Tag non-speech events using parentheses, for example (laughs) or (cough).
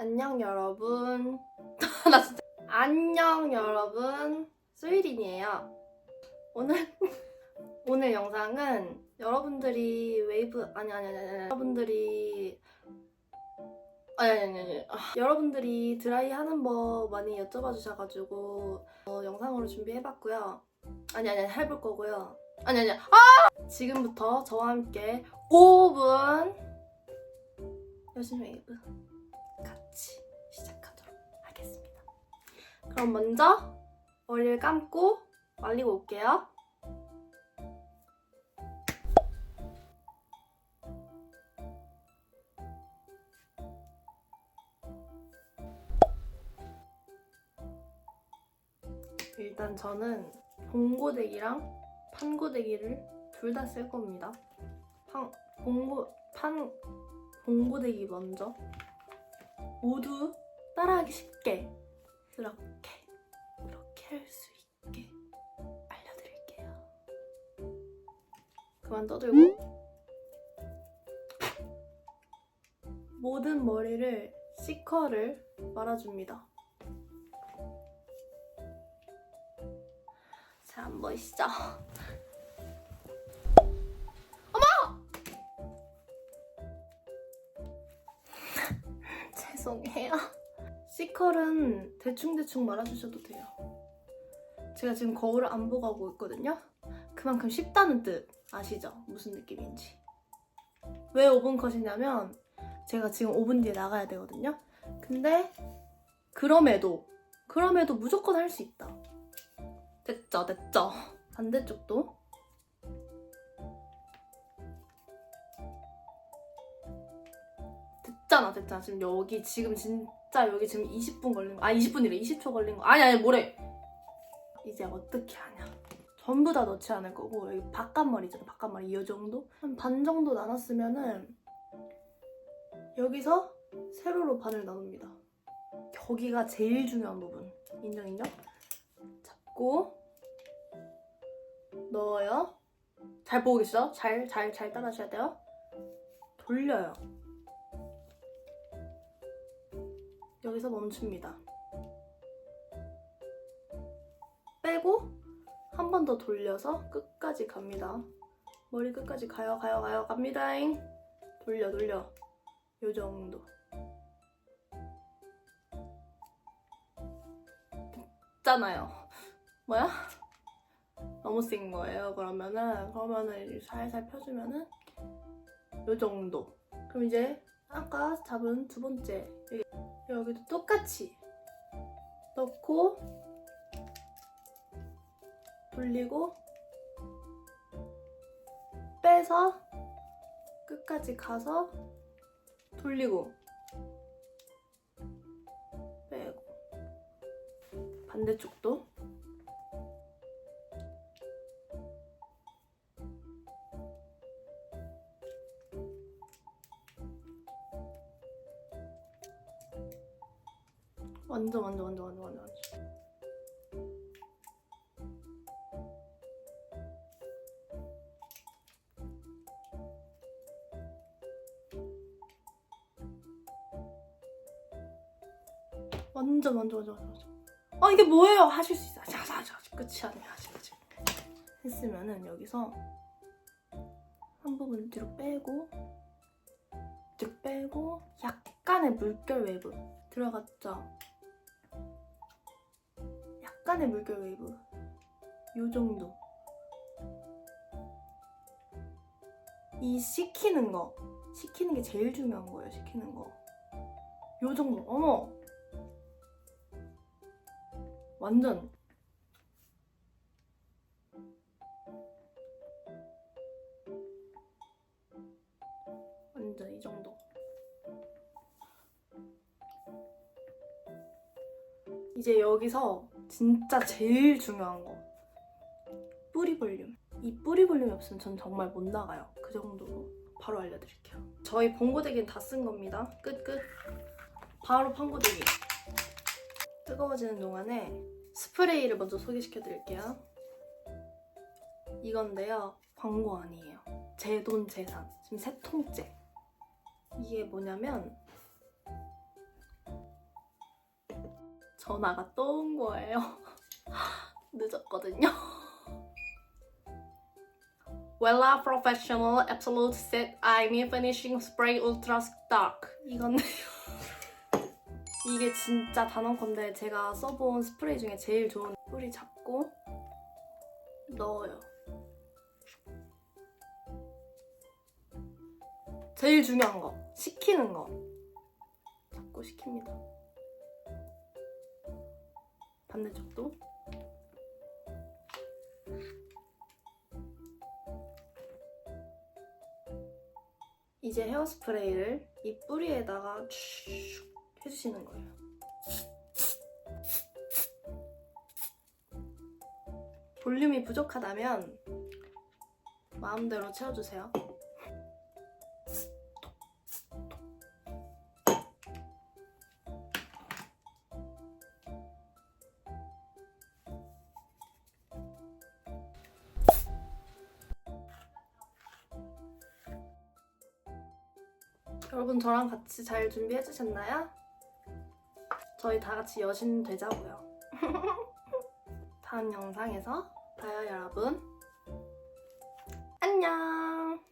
안녕 여러분. (laughs) 나 진짜 안녕 여러분. 스위린이에요. 오늘 (laughs) 오늘 영상은 여러분들이 웨이브 아니 아니 아니, 아니 여러분들이 아니 아니 아니. 아, 여러분들이 드라이 하는 법 많이 여쭤봐 주셔가지고 어, 영상으로 준비해봤고요. 아니 아니 아니, 해볼 거고요. 아니 아니 아 지금부터 저와 함께 5분 요즘 웨이브 그럼 먼저 머리를 감고 말리고 올게요. 일단 저는 봉고데기랑 판고데기를 둘 다 쓸 겁니다. 판, 봉고, 판, 봉고데기 먼저 모두 따라하기 쉽게 이렇게 이렇게 할 수 있게 알려드릴게요. 그만 떠들고 모든 머리를 C컬을 말아줍니다. 자, 한번 보시죠. (laughs) 죄송해요. C컬은 대충대충 말아주셔도 돼요. 제가 지금 거울을 안 보고 하고 있거든요. 그만큼 쉽다는 뜻 아시죠? 무슨 느낌인지. 왜 5분 컷이냐면 제가 지금 5분 뒤에 나가야 되거든요. 근데 그럼에도 그럼에도 무조건 할 수 있다. 됐죠, 됐죠. 반대쪽도 됐잖아, 됐잖아. 지금 여기 지금 진짜 여기 지금 20분 걸린 거. 아, 20분이래. 20초 걸린 거. 아니, 아니, 뭐래. 이제 어떻게 하냐. 전부 다 넣지 않을 거고 여기 바깥머리잖아. 바깥머리 이 정도? 한 반 정도 나눴으면은 여기서 세로로 반을 나눕니다. 여기가 제일 중요한 부분. 인정, 인정? 잡고 넣어요. 잘 보고 계시죠? 잘, 잘, 잘 따라하셔야 돼요. 돌려요. 여기서 멈춥니다. 빼고 한 번 더 돌려서 끝까지 갑니다. 머리 끝까지 가요, 가요, 가요, 갑니다잉. 돌려, 돌려. 요 정도. 됐잖아요. 뭐야? 너무 센 거예요. 그러면은 그러면은 살살 펴주면은 요 정도. 그럼 이제 아까 잡은 두 번째. 여기, 여기 도 똑같이 넣고 돌리고 빼서 끝까지 가서 돌리고 빼고. 반대쪽도 완전 완전 완전 완전 완전. 완전 완전 완전 완전. 완전 완전 아 이게 뭐예요? 하실 수 있어. 아직 아직 아직 아직 끝이 아니야. 아직 아직 했으면은 여기서 한 부분 뒤로 빼고 뒤로 빼고 약간의 물결 웨이브 들어갔죠 약간의 물결 웨이브. 요 정도. 이 식히는 거. 식히는 게 제일 중요한 거예요 식히는 거요 정도. 어머! 완전. 완전 이 정도. 이제 여기서 진짜 제일 중요한 거. 뿌리 볼륨. 이 뿌리 볼륨이 없으면 전 정말 못 나가요. 그 정도로 바로 알려드릴게요. 저희 봉고데기는 다 쓴 겁니다. 끝끝. 바로 판고데기. 뜨거워지는 동안에 스프레이를 먼저 소개시켜 드릴게요. 이건데요. 광고 아니에요. 제 돈 재산. 지금 세 통째. 이게 뭐냐면 전화가 또 온 거예요. (laughs) 늦었거든요. Wella Professional Absolute Set I'm Finishing Spray Ultra Dark 이건데요. (laughs) 이게 진짜 단원 건데 제가 써본 스프레이 중에 제일 좋은 뿌리 잡고 넣어요. 제일 중요한 거 식히는 거 잡고 식힙니다. 반대쪽도 이제 헤어스프레이를 이 뿌리에다가 슉 해주시는 거예요. 볼륨이 부족하다면 마음대로 채워주세요. 여러분 저랑 같이 잘 준비해 주셨나요? 저희 다 같이 여신 되자고요. (laughs) 다음 영상에서 봐요 여러분. 안녕.